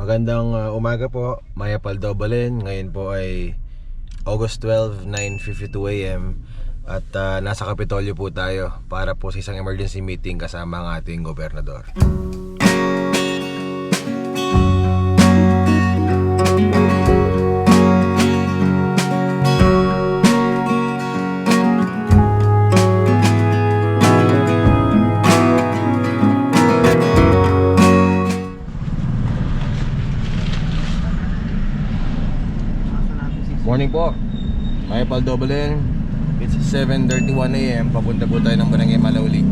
Magandang uh, umaga po, Maya Paldobalin. Ngayon po ay August 12, 9.52 a.m. At uh, nasa Kapitolyo po tayo para po sa isang emergency meeting kasama ang ating gobernador. Morning po, Maya Paldobalin. It's 7.31 a.m. Papunta po tayo ng Barangay Malauli.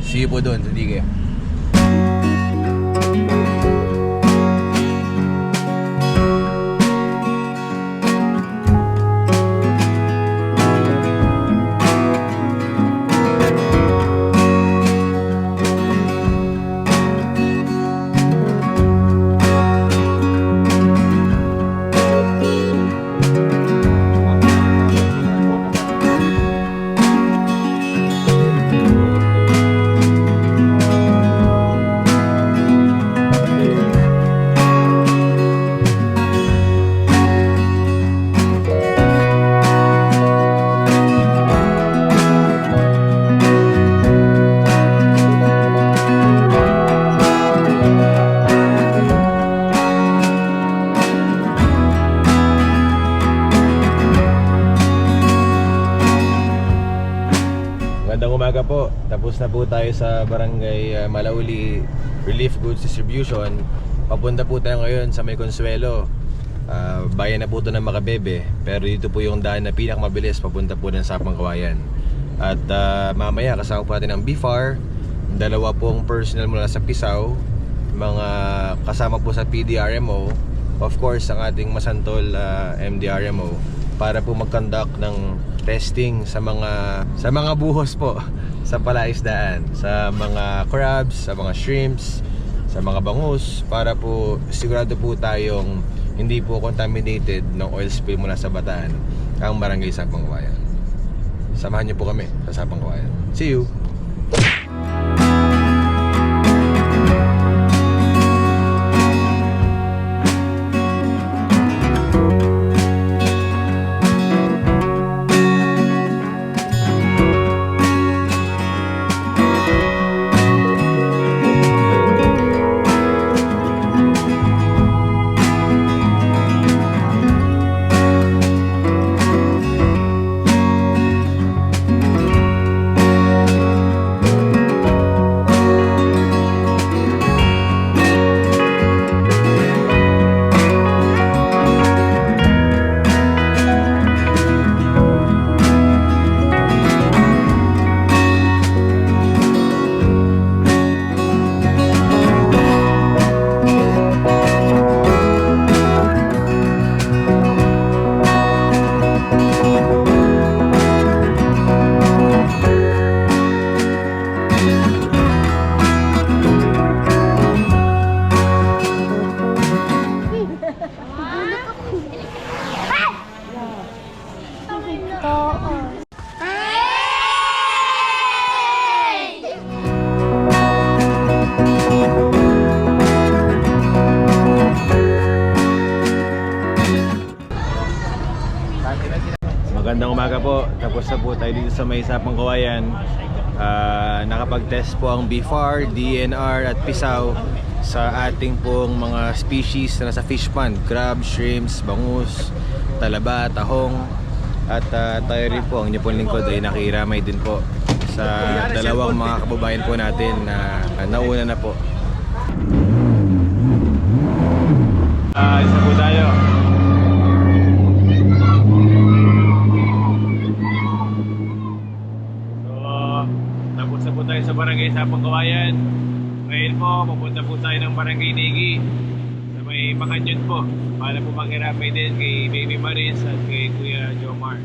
See you po doon sa Dige. Tapos na po tayo sa Barangay uh, Malauli Relief Goods Distribution. Papunta po tayo ngayon sa May Consuelo. Ah, bayan na po ito ng Makabebe. Pero dito po yung daan na pinakamabilis papunta po ng Sapang Kawayan. At ah, mamaya kasama po natin ang BFAR. Dalawa pong personnel mula sa Pisaw. Mga kasama po sa PDRMO. Of course, ang ating masantol ah, MDRMO para po mag-conduct ng testing sa mga sa mga buhos po sa palaisdaan, sa mga crabs, sa mga shrimps, sa mga bangus para po sigurado po tayong hindi po contaminated ng oil spill mula sa bataan ang barangay Sapang Kawayan. Samahan niyo po kami sa Sapang Kawayan. See you! Na po tayo dito sa may Sapang Kawayan. Ah, nakapag-test po ang BFAR, DNR at Pisaw sa ating pong mga species na nasa fish pond. Crab, shrimps, bangus, talaba, tahong. At ah, tayo rin po, ang inyong pong lingkod ay nakiramay din po sa dalawang mga kababayan po natin na nauna na po. Ah, isa po tayo. Barangay Sapang Kawayan. Ngayon po, pupunta po tayo ng barangay Negi sa may Makanyon po para po manghirapay din kay Baby Maris at kay Kuya Jomar.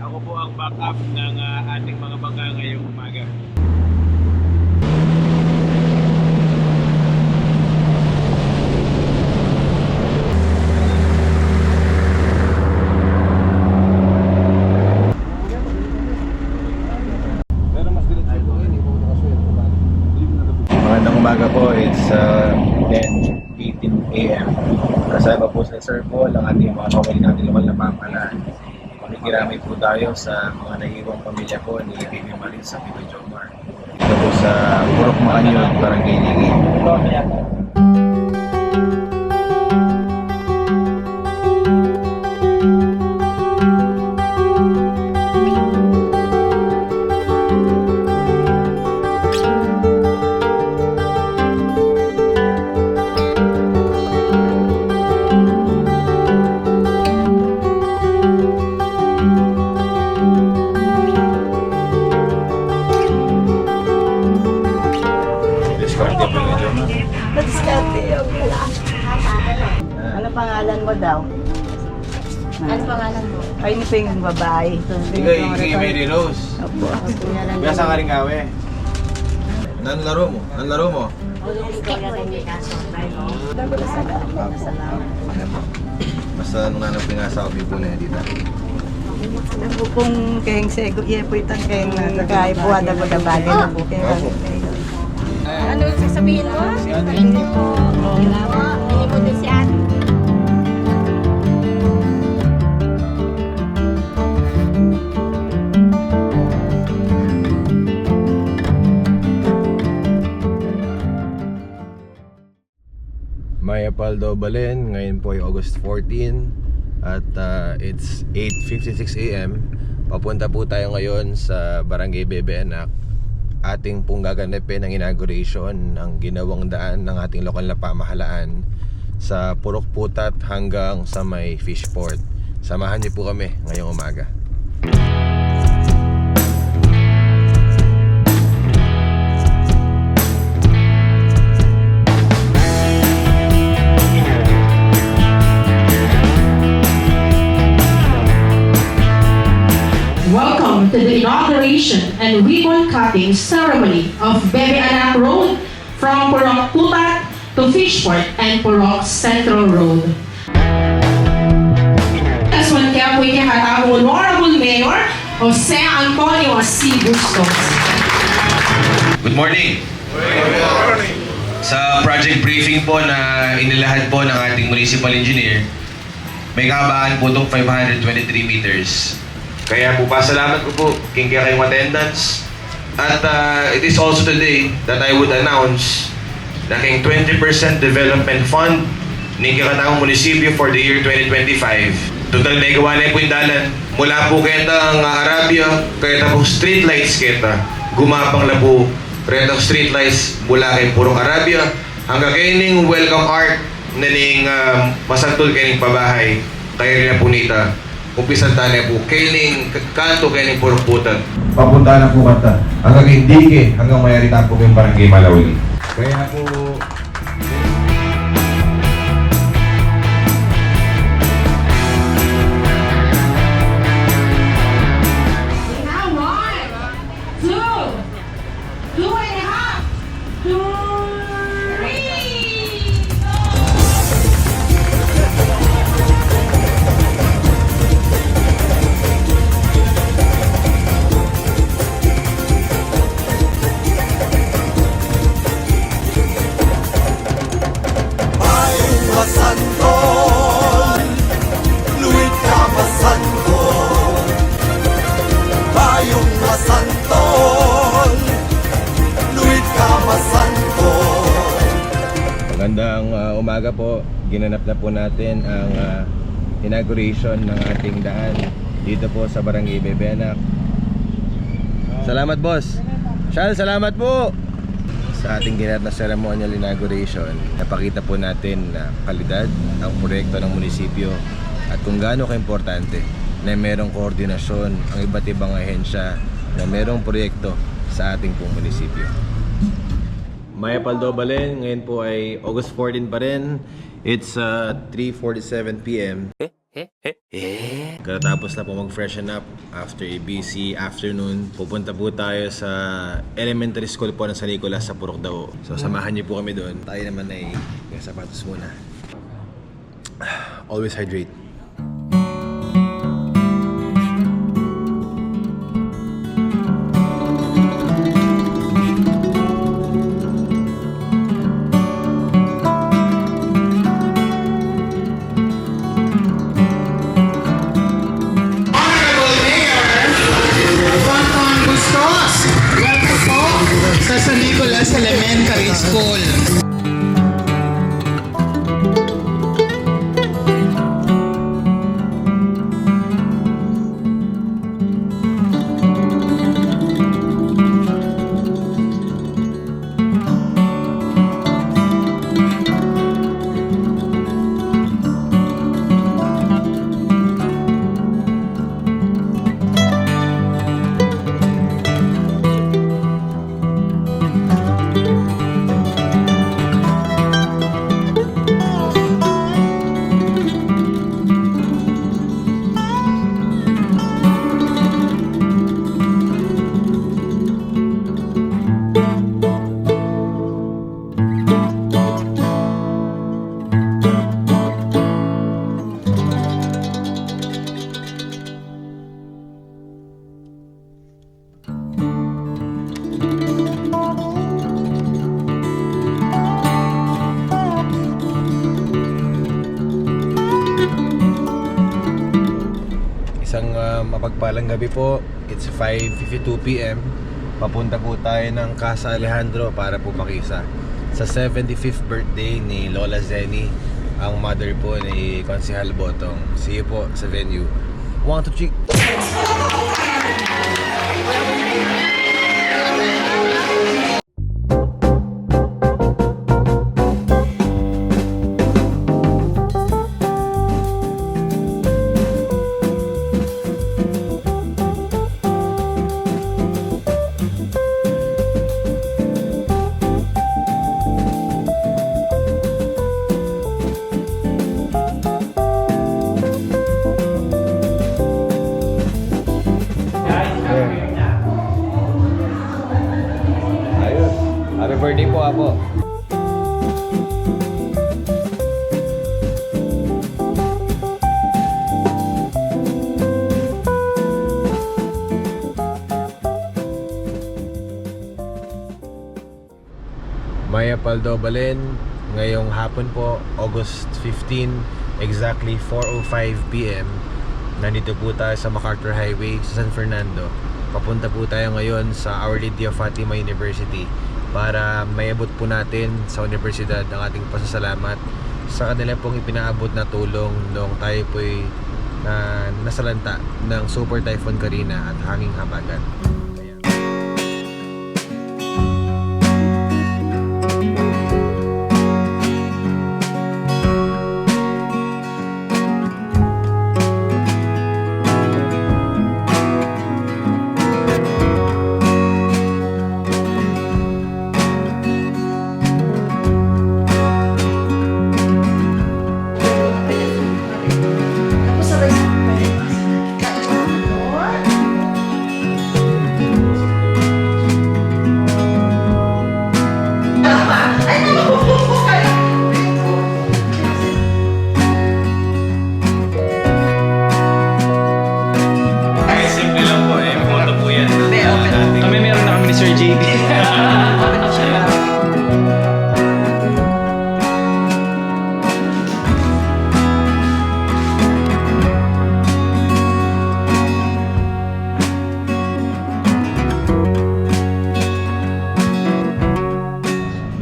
Ako po ang backup ng ah, ating mga bangka ngayong umaga. Umaga po. It's uh, 10 p.m. a.m. Kasama po sa Sir Paul ang ating mga kapatid natin lokal na pamahalaan. Makikiramay po tayo sa mga naiiwang pamilya po ni Baby Maris sa Tito Jomar. Dito po sa Purok Makanyon, Barangay Ligi. Yung babae. Ikaw, ikaw Mary Rose. Opo. Biasa ka rin gawe. Nan laro mo? Nan laro mo? Basta nung nanong pinasa ko pipo na dito. Ako kung kayong sego, iya po itang kayong nagkaibuhan ako na bagay na po. Kaya. Ano yung sasabihin mo? Hindi po. Maya Paldo Balen, ngayon po ay August 14 at uh, it's 8.56 a.m. Papunta po tayo ngayon sa Barangay Bebeanak ating pong gaganapin ang inauguration ng ginawang daan ng ating lokal na pamahalaan sa Purok Putat hanggang sa may Fishport. Samahan niyo po kami ngayong umaga. The inauguration and ribbon cutting ceremony of Bebe Anak Road from Purok Putat to Fishport and Purok Central Road. As one kaya po ikakatawag Honorable Mayor Jose Antonio C. Bustos. Good morning! Sa project briefing po na inilahad po ng ating municipal engineer, may kahabaan po itong 523 meters. Kaya po pasalamat ko po king kaya kayong attendance. At uh, it is also today that I would announce na king 20% development fund ng Kakataong Munisipyo for the year 2025. Total may gawa na po yung dalan. Mula po kita ang Arabia, kaya po street lights kita. Gumapang na po Renta street lights mula kay Purong Arabia hanggang kay ning welcome art na ning um, masantol kay ning pabahay kaya rin na po nita umpisan tayo po kay ning kanto Purong Putan Papunta na po kanta. Hanggang Dike, hanggang mayarita po kayong barangay Malauli. Kaya po, magandang uh, umaga po. Ginanap na po natin ang uh, inauguration ng ating daan dito po sa Barangay Bebenak. Salamat boss. Shal, salamat po. Sa ating ginanap na ceremonial inauguration, napakita po natin na kalidad ang proyekto ng munisipyo at kung gaano kaimportante na merong koordinasyon ang iba't ibang ahensya na merong proyekto sa ating pong munisipyo. Maya Paldo Balen, ngayon po ay August 14 pa rin. It's uh, 3.47 p.m. Katapos na po mag-freshen up after a busy afternoon. Pupunta po tayo sa elementary school po ng San Nicolas sa Purok Dao. So samahan niyo po kami doon. Tayo naman ay sapatos muna. Always hydrate. Gabi po. It's 5.52 p.m. Papunta po tayo ng Casa Alejandro para po makisa. Sa 75th birthday ni Lola Zenny, ang mother po ni Konsehal Botong. See you po sa venue. 1, 2, 3. Maya Paldo Balen, ngayong hapon po, August 15, exactly 4.05pm. Nandito po tayo sa MacArthur Highway sa San Fernando. Papunta po tayo ngayon sa Our Lady of Fatima University para mayabot po natin sa universidad ang ating pasasalamat sa kanila pong ipinaabot na tulong noong tayo po'y na nasalanta ng Super Typhoon Karina at hanging habagat.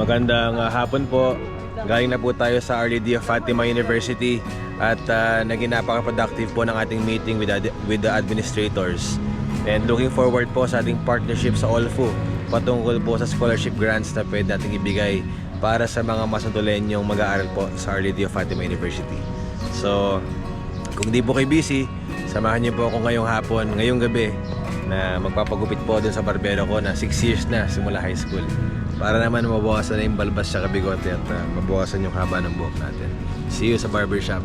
Magandang ah, hapon po. Galing na po tayo sa Lady of Fatima University at ah, naging napaka-productive po ng ating meeting with, ad- with the administrators. And looking forward po sa ating partnership sa OLFU patungkol po sa scholarship grants na pwede nating ibigay para sa mga masuntulenyong mag-aaral po sa Lady of Fatima University. So, kung di po kayo busy, samahan niyo po ako ngayong hapon, ngayong gabi na magpapagupit po dun sa barbero ko na 6 years na simula high school. Para naman mabawasan na yung balbas sa kabigote at uh, mabawasan yung haba ng buhok natin. See you sa barbershop.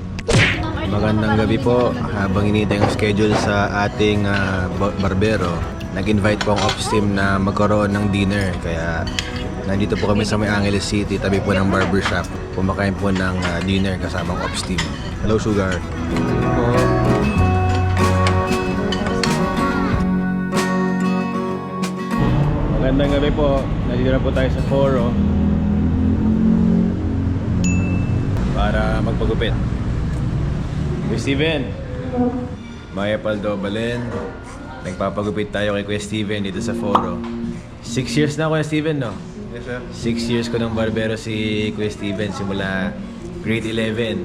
Magandang gabi po. Habang inintay ang schedule sa ating ba- barbero, nag-invite po ang ops team na magkaroon ng dinner. Kaya nandito po kami sa May Angeles City, tabi po ng barbershop. Kumakain po ng ah, dinner kasama ang ops team. Hello, Sugar. Po. Magandang gabi po. Nandito na po tayo sa Foro para magpagupit. Kuya Steven, Maya Paldo Balen, nagpapagupit tayo kay Kuya Steven dito sa Foro. Six years na Kuya Steven, no? Six years ko ng barbero si Kuya Steven simula grade 11